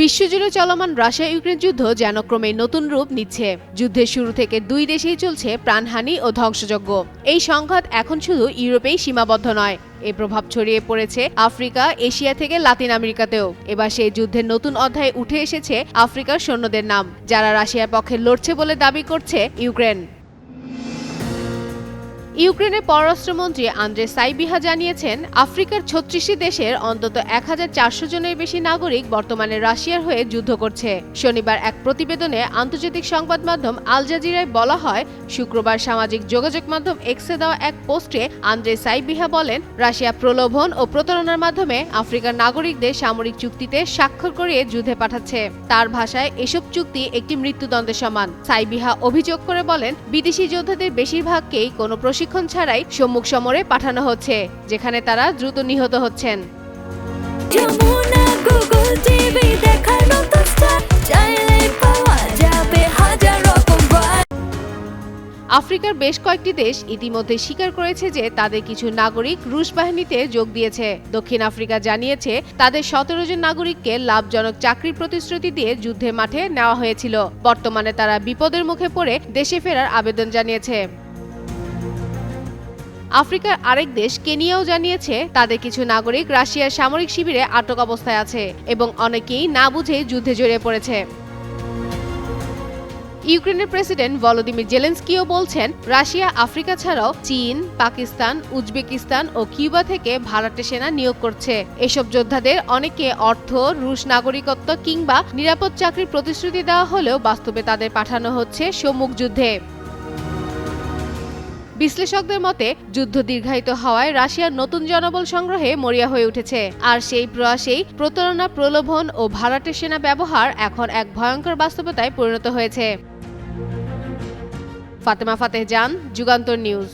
বিশ্বজুড়ে চলমান Russia Ukraine যুদ্ধ যেন ক্রমে নতুন রূপ নিচ্ছে। যুদ্ধের শুরু থেকে দুই দেশেই চলছে প্রাণহানি ও ধ্বংসযজ্ঞ। এই সংঘাত এখন শুধু ইউরোপেই সীমাবদ্ধ নয়। এর প্রভাব ছড়িয়ে পড়েছে আফ্রিকা, এশিয়া থেকে লাতিন আমেরিকাতেও। এবার সেই যুদ্ধের নতুন অধ্যায়ে উঠে এসেছে আফ্রিকার সৈন্যদের নাম, যারা রাশিয়ার পক্ষে লড়ছে বলে দাবি করছে ইউক্রেন। ইউক্রেনের পররাষ্ট্রমন্ত্রী আন্দ্রে সাইবিহা জানিয়েছেন, আফ্রিকার ছত্রিশটি দেশের অন্তত এক হাজার চারশো জনের বেশি নাগরিক বর্তমানে রাশিয়ার হয়ে যুদ্ধ করছে। শনিবার এক প্রতিবেদনে আন্তর্জাতিক সংবাদ মাধ্যম আল জাজিরায় বলা হয়, শুক্রবার সামাজিক যোগাযোগ মাধ্যম এক্সে দেওয়া এক পোস্টে আন্দ্রে সাইবিহা বলেন, রাশিয়া প্রলোভন ও প্রতারণার মাধ্যমে আফ্রিকার নাগরিকদের সামরিক চুক্তিতে স্বাক্ষর করিয়ে যুদ্ধে পাঠাচ্ছে। তার ভাষায়, এসব চুক্তি একটি মৃত্যুদণ্ডের সমান। সাইবিহা অভিযোগ করে বলেন, বিদেশি যোদ্ধাদের বেশিরভাগকেই কোনো প্রশিক্ষণ ছাড়াই সম্মুখ সমরে পাঠানো হচ্ছে যেখানে তারা দ্রুত নিহত হচ্ছেন। আফ্রিকার বেশ কয়েকটি দেশ ইতিমধ্যে স্বীকার করেছে যে তাদের কিছু নাগরিক রুশ বাহিনীতে যোগ দিয়েছে। দক্ষিণ আফ্রিকা জানিয়েছে তাদের সতেরো জন নাগরিককে লাভজনক চাকরির প্রতিশ্রুতি দিয়ে যুদ্ধের মাঠে নেওয়া হয়েছিল। বর্তমানে তারা বিপদের মুখে পড়ে দেশে ফেরার আবেদন জানিয়েছে। আফ্রিকার আরেক দেশ কেনিয়াও জানিয়েছে তাদের কিছু নাগরিক রাশিয়ার সামরিক শিবিরে আটক অবস্থায় আছে এবং অনেকেই না বুঝেই যুদ্ধে জড়িয়ে পড়েছে। ইউক্রেনের প্রেসিডেন্ট ভলোদিমির জেলেন্সকিও বলছেন, রাশিয়া আফ্রিকা ছাড়াও চীন, পাকিস্তান, উজবেকিস্তান ও কিউবা থেকে ভাড়াটে সেনা নিয়োগ করছে। এসব যোদ্ধাদের অনেকে অর্থ, রুশ নাগরিকত্ব কিংবা নিরাপদ চাকরির প্রতিশ্রুতি দেওয়া হলেও বাস্তবে তাদের পাঠানো হচ্ছে সম্মুখ যুদ্ধে বিশ্লেষকদের মতে, যুদ্ধ দীর্ঘায়িত হওয়ায় রাশিয়ার নতুন জনবল সংগ্রহে মরিয়া হয়ে উঠেছে। আর সেই প্রয়াসেই প্রতারণা, প্রলোভন ও ভাড়াটে সেনা ব্যবহার এখন এক ভয়ঙ্কর বাস্তবতায় পরিণত হয়েছে। ফাতেমা ফাতেহ জান, যুগান্তর নিউজ।